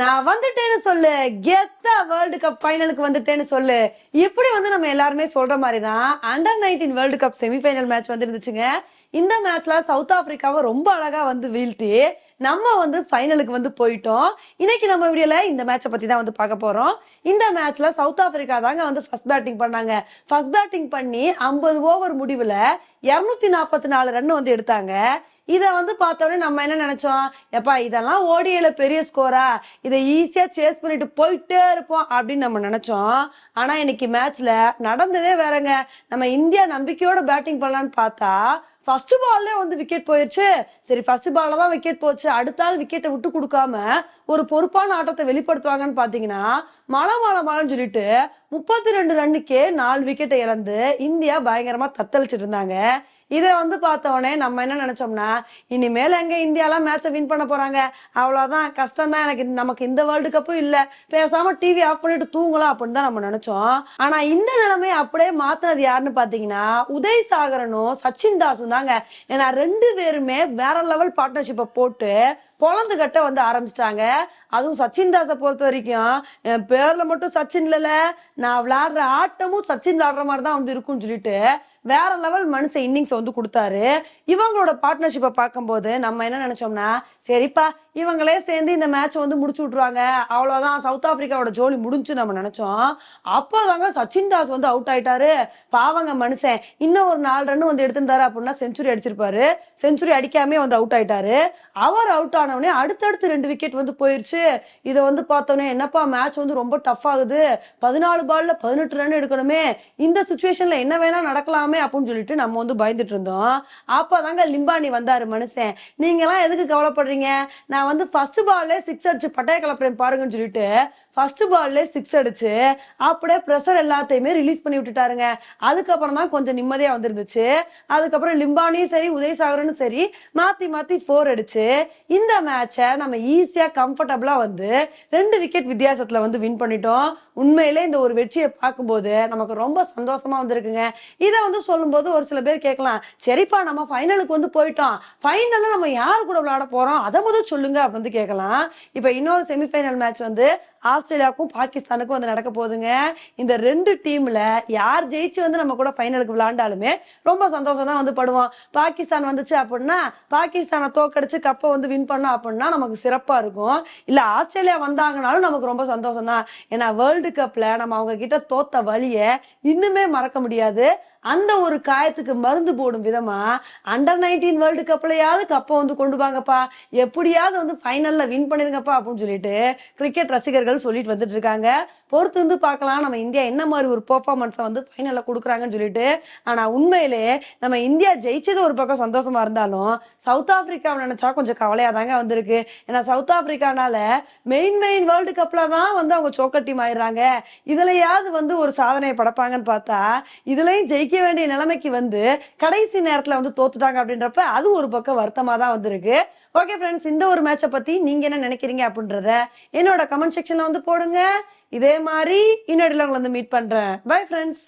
நான் வந்துட்டேன்னு சொல்லு. கெத்தா வேர்ல்டு கப் ஃபைனலுக்கு வந்துட்டேன்னு சொல்லு. இப்படி வந்து நம்ம எல்லாருமே சொல்ற மாதிரி தான் under nineteen world cup semifinal match வந்து இருந்துச்சுங்க இந்த மேட்ச்ல சவுத் ஆப்பிரிக்காவை ரொம்ப அழகா வந்து வீழ்த்தி நம்ம வந்து ஃபைனலுக்கு வந்து போயிட்டோம். இன்னைக்கு நம்ம வீடியோல இந்த மேட்சை பத்தி தான் வந்து பார்க்க போறோம். இந்த மேட்ச்ல சவுத் ஆப்பிரிக்கா தாங்க வந்து ஃபர்ஸ்ட் பேட்டிங் பண்ணாங்க. ஃபர்ஸ்ட் பேட்டிங் பண்ணி ஐம்பது ஓவர் முடிவுல இருநூத்தி நாற்பத்தி நாலு ரன் வந்து எடுத்தாங்க. இதை வந்து பார்த்தோன்னே நம்ம என்ன நினைச்சோம்? எப்பா இதெல்லாம் ஓடியில பெரிய ஸ்கோரா இதை ஈஸியா சேஸ் பண்ணிட்டு போயிட்டே இருப்போம் அப்படின்னு நம்ம நினைச்சோம். ஆனா இன்னைக்கு மேட்ச்ல நடந்ததே வேறங்க. நம்ம இந்தியா நம்பிக்கையோட பேட்டிங் பண்ணலான்னு பார்த்தா ஃபர்ஸ்ட் பால்ல வந்து விக்கெட் போயிருச்சு. சரி ஃபர்ஸ்ட் பால்ல தான் விக்கெட் போச்சு. அடுத்தாவது விக்கெட்டை விட்டு கொடுக்காம ஒரு பொறுப்பான ஆட்டத்தை வெளிப்படுத்துவாங்கன்னு பாத்தீங்கன்னா மழை மழை மழைன்னு சொல்லிட்டு முப்பத்தி ரெண்டு ரன்னுக்கே நாலு விக்கெட்டை இழந்து இந்தியா பயங்கரமா தத்தளிச்சிட்டு இருந்தாங்க இதை வந்து பார்த்தவொடனே நம்ம என்ன நினைச்சோம்னா இனிமேல் எங்க இந்தியாலாம் மேட்சை வின் பண்ண போறாங்க? அவ்வளவுதான் கஷ்டம் தான் எனக்கு. நமக்கு இந்த வேர்ல்டு கப்பும் இல்ல. பேசாம டிவி ஆஃப் பண்ணிட்டு தூங்கலாம் அப்படின்னு தான் நம்ம நினைச்சோம். ஆனா இந்த நிலைமையை அப்படியே மாத்தினது யாருன்னு பாத்தீங்கன்னா உதய் சாகரனும் சச்சின் தாஸும் தாங்க. ஏன்னா ரெண்டு பேருமே வேற லெவல் பார்ட்னர்ஷிப்பை போட்டு பொழந்து கட்ட வந்து ஆரம்பிச்சிட்டாங்க. அதுவும் சச்சின் தாஸை பொறுத்த வரைக்கும் என் பேர்ல மட்டும் சச்சின் இல்லல நான் விளையாடுற ஆட்டமும் சச்சின் விளையாடுற மாதிரி தான் வந்து இருக்கும்னு சொல்லிட்டு வேற லெவல் மனுஷன் இன்னிங்ஸ் வந்து கொடுத்தாரு. இவங்களோட பார்ட்னர்ஷிப்பை பார்க்கும்போது நம்ம என்ன நினைச்சோம்னா சரிப்பா இவங்களே சேர்ந்து இந்த மேட்ச் வந்து முடிச்சு விட்டுருவாங்க. அவ்வளோதான் சவுத் ஆப்பிரிக்காவோட ஜோலி முடிஞ்சு நம்ம நினைச்சோம். அப்போதாங்க சச்சின் தாஸ் வந்து அவுட் ஆயிட்டாரு. பாவங்க மனுஷன். இன்னும் ஒரு நாலு ரன் வந்து எடுத்திருந்தாரு அப்படின்னா செஞ்சுரி அடிச்சிருப்பாரு. செஞ்சுரி அடிக்காமே வந்து அவுட் ஆயிட்டாரு. அவர் அவுட் ஆனவனே அடுத்தடுத்து ரெண்டு விக்கெட் வந்து போயிருச்சு. இதை வந்து பார்த்தோன்னே என்னப்பா மேட்ச் வந்து ரொம்ப டஃப் ஆகுது. பதினாலு பால்ல பதினெட்டு ரன் எடுக்கணுமே. இந்த சுச்சுவேஷன்ல என்ன வேணா நடக்கலாமே அப்படின்னு சொல்லிட்டு நம்ம வந்து பயந்துட்டு இருந்தோம் அப்பதாங்க லிம்பானி வந்தாரு மனுஷன். நீங்க எல்லாம் எதுக்கு கவலைப்படுறீங்க? நான் வந்து ஃபர்ஸ்ட் பால்லே சிக்ஸ் அடிச்சு பட்டாய கலப்புறேன் பாருங்கன்னு சொல்லிட்டு ஃபர்ஸ்ட் பால்லே சிக்ஸ் அடிச்சு அப்படியே ப்ரெஷர் எல்லாத்தையுமே ரிலீஸ் பண்ணி விட்டுட்டாருங்க. அதுக்கப்புறம் தான் கொஞ்சம் நிம்மதியா வந்துருந்துச்சு. அதுக்கப்புறம் லிம்பானியும் சரி உதயசாகரனும் சரி மாத்தி மாத்தி ஃபோர் அடிச்சு இந்த மேட்சை நம்ம ஈஸியா கம்ஃபர்டபுளா வந்து ரெண்டு விக்கெட் வித்தியாசத்துல வந்து வின் பண்ணிட்டோம். உண்மையிலே இந்த ஒரு வெற்றியை பார்க்கும்போது நமக்கு ரொம்ப சந்தோஷமா வந்திருக்குங்க. இதை வந்து சொல்லும்போது ஒரு சில பேர் கேட்கலாம் சரிப்பா நம்ம ஃபைனலுக்கு வந்து போயிட்டோம். ஃபைனலில் நம்ம யார் கூட விளையாட போறோம்? அதை முதல் சொல்லுங்க அப்படின்னு கேட்கலாம். இப்ப இன்னொரு செமிஃபைனல் மேட்ச் வந்து ஆஸ்திரேலியாவுக்கும் பாகிஸ்தானுக்கும் வந்து நடக்க போகுதுங்க. இந்த ரெண்டு டீம்ல யார் ஜெயிச்சு வந்து நம்ம கூட ஃபைனலுக்கு விளாண்டாலுமே ரொம்ப சந்தோஷம் தான் வந்து படுவோம். பாகிஸ்தான் வந்துச்சு அப்படின்னா பாகிஸ்தானை தோக்கடிச்சு கப்பை வந்து வின் பண்ணோம் அப்படின்னா நமக்கு சிறப்பா இருக்கும். இல்ல ஆஸ்திரேலியா வந்தாங்கனாலும் நமக்கு ரொம்ப சந்தோஷம் தான். ஏன்னா வேர்ல்டு கப்ல நம்ம அவங்க கிட்ட தோத்த வழிய இன்னுமே மறக்க முடியாது. அந்த ஒரு காயத்துக்கு மருந்து போடும் விதமா அண்டர் நைன்டீன் வேர்ல்டு கப்லயாவது கப்பை வந்து கொண்டு வாங்கப்பா. எப்படியாவது வந்து ஃபைனல்ல வின் பண்ணிருங்கப்பா அப்படின்னு சொல்லிட்டு கிரிக்கெட் ரசிகர்கள் சொல்லிட்டு வந்துட்டு இருக்காங்க பொறுத்து வந்து பார்க்கலாம். நம்ம இந்தியா என்ன மாதிரி ஒரு பெர்ஃபார்மன்ஸை வந்து ஃபைனலில் கொடுக்குறாங்கன்னு சொல்லிட்டு. ஆனால் உண்மையிலே நம்ம இந்தியா ஜெயிச்சது ஒரு பக்கம் சந்தோஷமா இருந்தாலும் சவுத் ஆப்பிரிக்காவை நினைச்சா கொஞ்சம் கவலையாக தாங்க வந்திருக்கு. ஏன்னா சவுத் ஆப்பிரிக்கானால மெயின் மெயின் வேர்ல்டு கப்பில் தான் வந்து அவங்க சோக்கர் டீம் ஆயிடுறாங்க. இதுலயாவது வந்து ஒரு சாதனையை படைப்பாங்கன்னு பார்த்தா இதுலையும் ஜெயிக்க வேண்டிய நிலைமைக்கு வந்து கடைசி நேரத்தில் வந்து தோத்துட்டாங்க அப்படின்றப்ப அது ஒரு பக்கம் வருத்தமாக தான் வந்திருக்கு. ஓகே ஃப்ரெண்ட்ஸ் இந்த ஒரு மேட்சை பற்றி நீங்கள் என்ன நினைக்கிறீங்க அப்படின்றத என்னோட கமெண்ட் செக்ஷன்ல வந்து போடுங்க. இதே மாதிரி இன்னொரு உங்களை வந்து மீட் பண்றேன். Bye friends